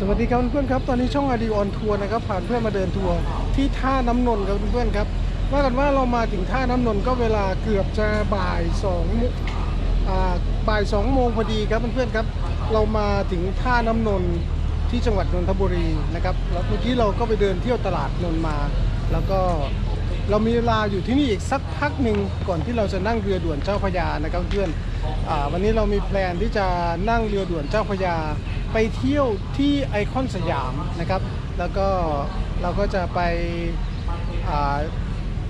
สวัสดีครับเพื่อนๆครับ ตอนนี้ช่องอดีออนทัวร์นะครับผ่านเพื่อนมาเดินทัวร์ที่ท่าน้ำนนท์ครับเพื่อนๆครับว่ากันว่าเรามาถึงท่าน้ำนนท์ก็เวลาเกือบจะบ่ายสองอบ่ายสองโมงพอดีครับเพื่อนๆครับ เรามาถึงท่าน้ำนนท์ที่จังหวัดนนทบุรีนะครับแล้วเมื่อกี้เราก็ไปเดินเที่ยวตลาดนนท์มา แล้วก็เรามีเวลาอยู่ที่นี่อีกสักพักหนึ่งก่อนที่เราจะนั่งเรือด่วนเจ้าพยานะครับเพื่อนอวันนี้เรามีแพลนที่จะนั่งเรือด่วนเจ้าพยา ไปเที่ยวที่ไอคอนสยามนะครับ แล้วก็เราก็จะไป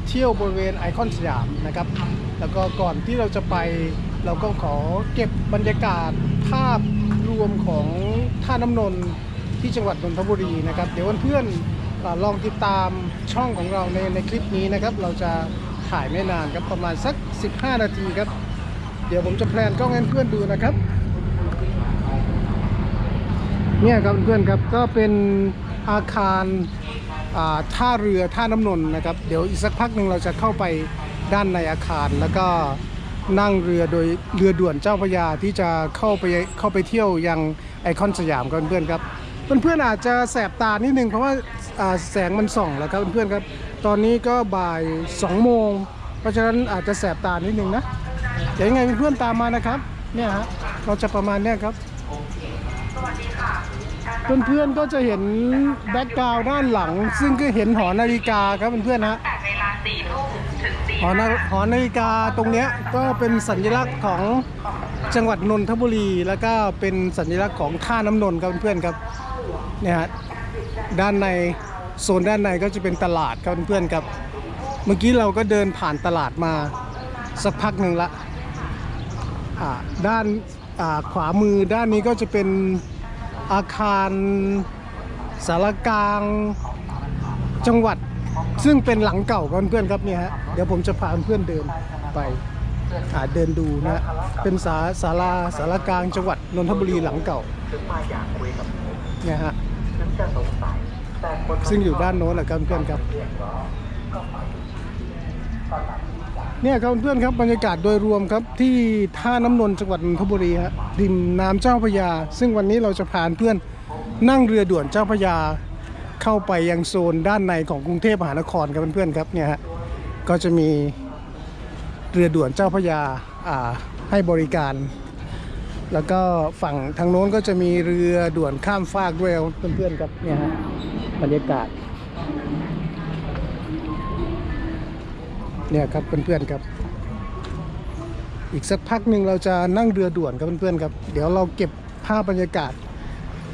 เที่ยวบริเวณไอคอนสยามนะครับ แล้วก็ก่อนที่เราจะไปเราก็ขอเก็บบรรยากาศภาพรวมของท่าน้ำนนท์ที่จังหวัดนนทบุรีนะครับ เดี๋ยวเพื่อนๆอ่าลองติดตามช่องของเราในในคลิปนี้นะครับ เราจะถ่ายไม่นานครับประมาณสัก 15 นาทีครับ เดี๋ยวผมจะแพลนกล้องให้เพื่อนดูนะครับ เนี่ยครับเพื่อนครับก็เป็นอาคาราท่าเรือท่าน้ำนนท์นะครับ เดี๋ยวอีกสักพักหนึ่งเราจะเข้าไปด้านในอาคารแล้วก็นั่งเรือโดยเรือด่วนเจ้าพระยาที่จะเข้าไปเข้าไปเที่ยวยังไอคอนสยามกันเพื่อนครับเพื่อนๆอาจจะแสบตานิดนึงเพราะว่าาแสงมันส่องแล้วครับเพื่อนๆครับ ตอนนี้ก็บ่าย2โมงเพราะฉะนั้นอาจจะแสบตานิดนึงนะเดี๋ยวยังไงเพื่อนๆตามมานะครับเนี่ยฮะเราจะประมาณเนี้ยครับ เพื่อนๆก็จะเห็นแบ็กกราวด์ด้านหลัง ซึ่งก็เห็นหอนาฬิกาครับเพื่อนๆฮะแต่เวลาสี่ทุ่มถึงสี่หอนาหอนาฬิกาตรงเนี้ยก็เป็นสัญลักษณ์ของจังหวัดนนทบุรี แล้วก็เป็นสัญลักษณ์ของท่าน้ำนนท์ครับเพื่อนๆครับเนี่ยฮะด้านในโซนด้านในก็จะเป็นตลาดครับเพื่อนๆครับ เมื่อกี้เราก็เดินผ่านตลาดมาสักพักหนึ่งละอ่าด้านอ่าขวามือด้านนี้ก็จะเป็น อาคารสารกลางจังหวัด ซึ่งเป็นหลังเก่าครับเพื่อนๆครับเนี่ยฮะเดี๋ยวผมจะพาเพื่อนเดินไปอาเดินดูนะฮะเป็นสาศาลาสารกลางจังหวัดนนทบุรีหลังเก่าเนี่ยฮะซึ่งอยู่ด้านโน้นแหละครับเพื่อนๆครับ เนี่ยครับเพื่อนครับบรรยากาศโดยรวมครับที่ท่าน้ำนนท์จังหวัดนนทบุรีฮะริมน้ำเจ้าพระยา ซึ่งวันนี้เราจะพาเพื่อนนั่งเรือด่วนเจ้าพระยา เข้าไปยังโซนด้านในของกรุงเทพมหานครครับเพื่อนๆครับเนี่ยฮะก็จะมีเรือด่วนเจ้าพระยาให้บริการ แล้วก็ฝั่งทางโน้นก็จะมีเรือด่วนข้ามฟากด้วยเพื่อนๆครับเนี่ยฮะบรรยากาศ เนี่ยครับเพื่อนๆครับ อีกสักพักหนึ่งเราจะนั่งเรือด่วนครับเพื่อนๆครับ เดี๋ยวเราเก็บภาพบรรยากาศ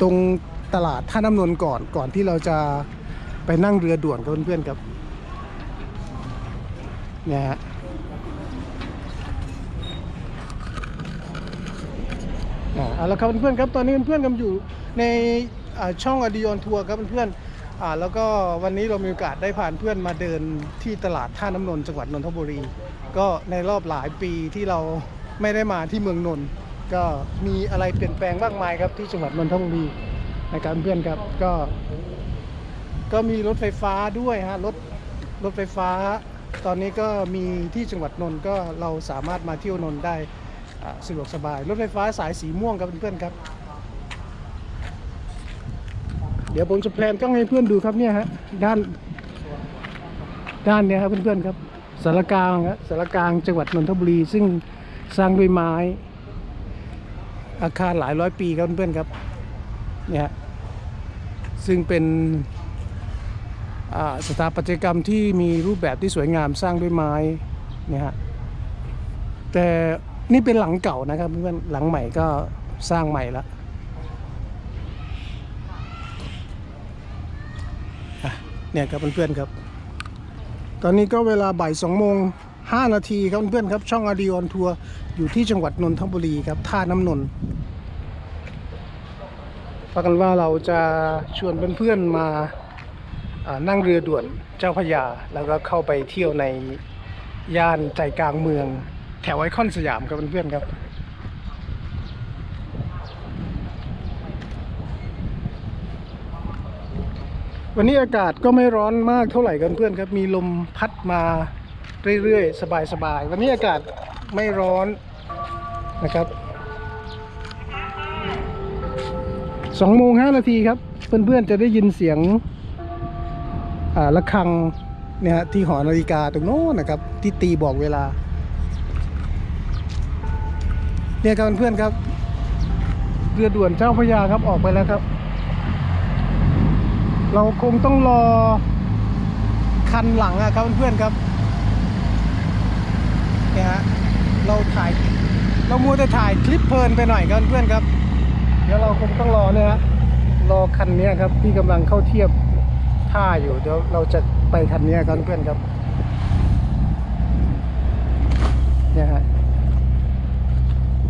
ตรงตลาดท่าน้ำนนท์ก่อนก่อนที่เราจะไปนั่งเรือด่วนครับเพื่อนๆครับเนี่ยฮะอ่าเอาละครับเพื่อนๆครับตอนนี้เพื่อนๆกำลังอยู่ในช่องอดีออนทัวร์ครับเพื่อนๆ แล้วก็วันนี้เรามีโอกาสได้ผ่านเพื่อนมาเดินที่ตลาดท่าน้ำนนท์จังหวัดนนทบุรี ก็ในรอบหลายปีที่เราไม่ได้มาที่เมืองนนท์ก็มีอะไรเปลี่ยนแปลงมากมายครับที่จังหวัดนนทบุรีนะครับเพื่อนครับก็ ก็มีรถไฟฟ้าด้วยฮะรถรถไฟฟ้า ตอนนี้ก็มีที่จังหวัดนนท์ก็เราสามารถมาเที่ยวนนท์ได้สะดวกสบาย รถไฟฟ้าสายสีม่วงครับเพื่อนๆครับ เดี๋ยวผมจะแพลนกล้องให้เพื่อนดูครับเนี่ยฮะด้านด้านเนี้ยครับเพื่อนๆครับสารกลางครับสารกลางจังหวัดนนทบุรี ซึ่งสร้างด้วยไม้ อาคารหลายร้อยปีครับเพื่อนๆครับเนี่ยซึ่งเป็นสถาปัตยกรรมที่มีรูปแบบที่สวยงามสร้างด้วยไม้เนี่ยฮะแต่นี่เป็นหลังเก่านะครับเพื่อนๆหลังใหม่ก็สร้างใหม่แล้ว อะ เนี่ยครับเพื่อนๆครับ ตอนนี้ก็เวลาบ่ายสองโมงห้านาทีครับเพื่อนๆครับ ช่องอดีออนทัวร์อยู่ที่จังหวัดนนทบุรีครับท่าน้ำนนท์ว่ากันว่าเราจะชวนเพื่อนๆมานั่งเรือด่วนเจ้าพยา แล้วก็เข้าไปเที่ยวในย่านใจกลางเมือง แถวไอคอนสยามครับเพื่อนๆครับ วันนี้อากาศก็ไม่ร้อนมากเท่าไหร่กันเพื่อนครับ มีลมพัดมาเรื่อยๆ สบายๆ วันนี้อากาศไม่ร้อนนะครับสองโมงห้านาทีครับ เพื่อนๆ จะได้ยินเสียงอ่าระฆังเนี่ยฮะที่หอนาฬิกาตรงโน้นนะครับ ที่ตีบอกเวลา เนี่ยครับเพื่อนๆครับ เรือด่วนเจ้าพระยาครับออกไปแล้วครับ เราคงต้องรอคันหลังอะครับเพื่อนๆครับเนี่ยฮะเราถ่ายเรามัวแต่ถ่ายคลิปเพลินไปหน่อยครับเพื่อนๆครับ เดี๋ยวเราคงต้องรอเนี่ยฮะรอคันนี้ครับที่กำลังเข้าเทียบท่าอยู่เดี๋ยวเราจะไปคันนี้ครับเพื่อนๆครับเนี่ยฮะ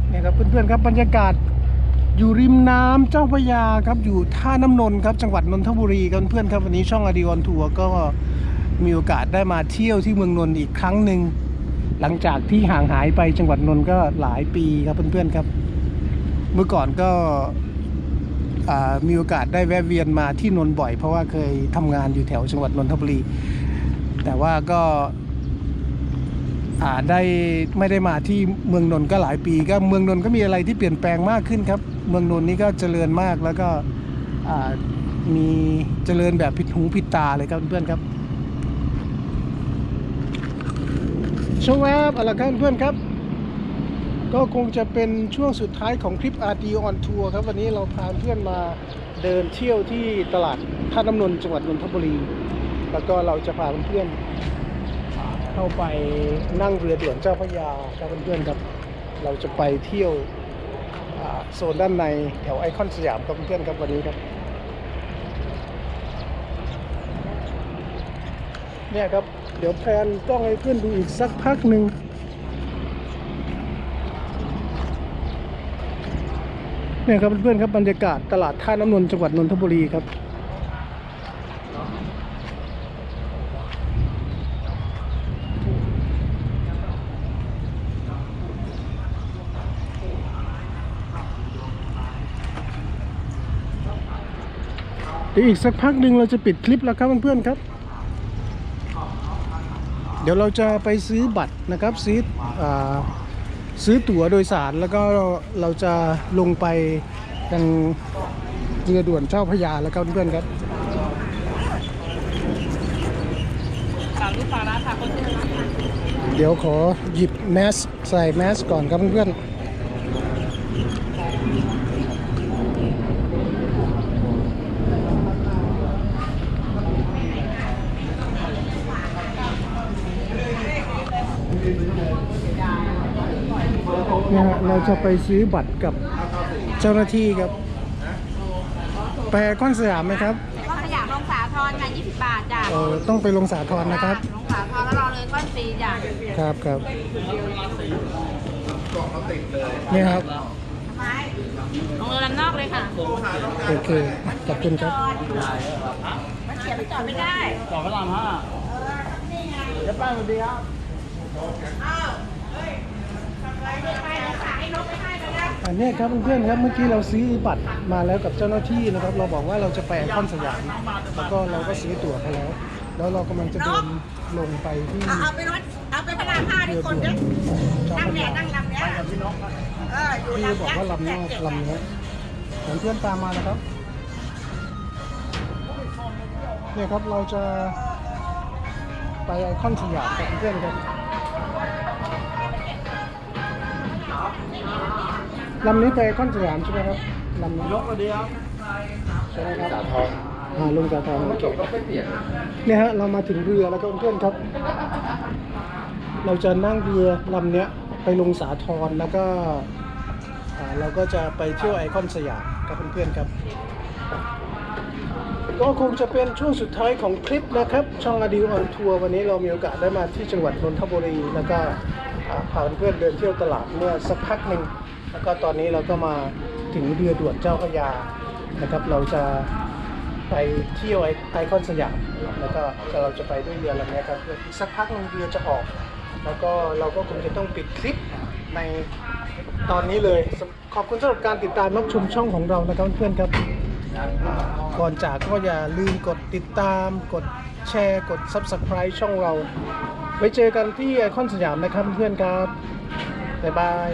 เนี่ยครับเพื่อนๆครับบรรยากาศ อยู่ริมน้ำเจ้าพระยาครับอยู่ท่าน้ำนนท์ครับจังหวัดนนทบุรีครับเพื่อนครับวันนี้ช่องอดีออนทัวร์ก็มีโอกาสได้มาเที่ยวที่เมืองนนท์อีกครั้งหนึ่งหลังจากที่ห่างหายไปจังหวัดนนท์ก็หลายปีครับเพื่อนๆครับ เมื่อก่อนก็มีโอกาสได้แวะเวียนมาที่นนท์บ่อย เพราะว่าเคยทำงานอยู่แถวจังหวัดนนทบุรี แต่ว่าก็ ได้ไม่ได้มาที่เมืองนนท์ก็หลายปี ก็เมืองนนท์ก็มีอะไรที่เปลี่ยนแปลงมากขึ้นครับ เมืองนนท์นี้ก็เจริญมากแล้วก็มีเจริญแบบผิดหูผิดตาเลยครับเพื่อนๆครับชวแวบอะไรครับเพื่อนครับ ก็คงจะเป็นช่วงสุดท้ายของคลิป RD on Tour ครับ วันนี้เราพาเพื่อนมาเดินเที่ยวที่ตลาดท่าน้ำนนท์จังหวัดนนทบุรี แล้วก็เราจะพาเพื่อนๆ เข้าไปนั่งเรือด่วนเจ้าพระยาครับเพื่อนๆครับ เราจะไปเที่ยวโซนด้านในแถวไอคอนสยามครับเพื่อนๆครับวันนี้ครับเนี่ยครับ เดี๋ยวแพนกล้องให้เพื่อนดูอีกสักพักหนึ่งเนี่ยครับเพื่อนๆครับบรรยากาศตลาดท่าน้ำนนท์จังหวัดนนทบุรีครับ เดี๋ยวอีกสักพักหนึ่งเราจะปิดคลิปแล้วครับเพื่อนๆครับ เดี๋ยวเราจะไปซื้อบัตรนะครับซื้ออซื้อตั๋วโดยสารแล้วก็เราจะลงไปยังเรือด่วนเจ้าพระยาแล้วครับเพื่อนๆครับสามลูกปลาร้าค่ะคนเดี๋ยวขอหยิบแมสใส่แมสก่อนครับเพื่อนๆ เนี่ยฮะเราจะไปซื้อบัตรกับเจ้าหน้าที่ครับ แปรก้อนสยามไหมครับ ก็ขยะลงสาทรค่ะ20 บาทจ้ะเออต้องไปลงสาทรนะครับ ลงสาทรแล้วรอเลยก้อนฟรีจ้ะครับครับนี่ครับ ไม้ลงเรือลำนอกเลยค่ะโอเค ขอบคุณครับ มันเขียนไปจอดไม่ได้จอดพระรามห้าเดี๋ยวป้าสวัสดีครับอั นนี้ครับเพื่อนๆครับเมื่อกี้เราซื้อบัตรมาแล้วกับเจ้าหน้าที่นะครับ เราบอกว่าเราจะไปไอคอนสยามแล้วก็เราก็ซื้อตั๋วไปแล้ว แล้วเรากำลังจะเดินลงไปที่เอาเอาไปรถเอาไปพระรามห้าดิเรือคนด่วนเนี้ยเจ้านั่พงระเนี่ยยานั่งลำเนี้ยเอออยู่พี่ลำบอกเนี้ยว่าลำนอกลำนี้เห็นเพื่อนตามมานะครับเนี่ยครับเราจะไปไอคอนสยามกับเพื่อนกัน ลำนี้ไปไอคอนสยามใช่ไหมครับลำนี้ยกสวัสดีครับใช่ไหมครับสาทรอ่าลงสาทรโอเคเนี่ยฮะเรามาถึงเรือแล้วก็เพื่อนๆครับ เราจะนั่งเรือลำเนี้ยไปลงสาทรแล้วก็อ่าเราก็จะไปเที่ยวไอคอนสยามกับเพื่อนๆครับ ก็คงจะเป็นช่วงสุดท้ายของคลิปนะครับ ช่องอดีออนทัวร์วันนี้เรามีโอกาสได้มาที่จังหวัดนนทบุรี แล้วก็อ่าพาเพื่อนๆเดินเที่ยวตลาดเมื่อสักพักหนึ่ง แล้วก็ตอนนี้เราก็มาถึงเรือด่วนเจ้าพระยานะครับ เราจะไปเที่ยวไอไอคอนสยามแล้วก็เราจะไปด้วยเรือลำนี้ครับสักพักนึงเรือจะออก แล้วก็เราก็คงจะต้องปิดคลิปในตอนนี้เลยขอบคุณสำหรับการติดตามรับชมช่องของเรานะครับเพื่อนครับ ก่อนจากก็อย่าลืมกดติดตาม กดแชร์กด Subscribe ช่องเรา ไว้เจอกันที่ไอคอนสยามนะครับเพื่อนครับ บ๊ายบาย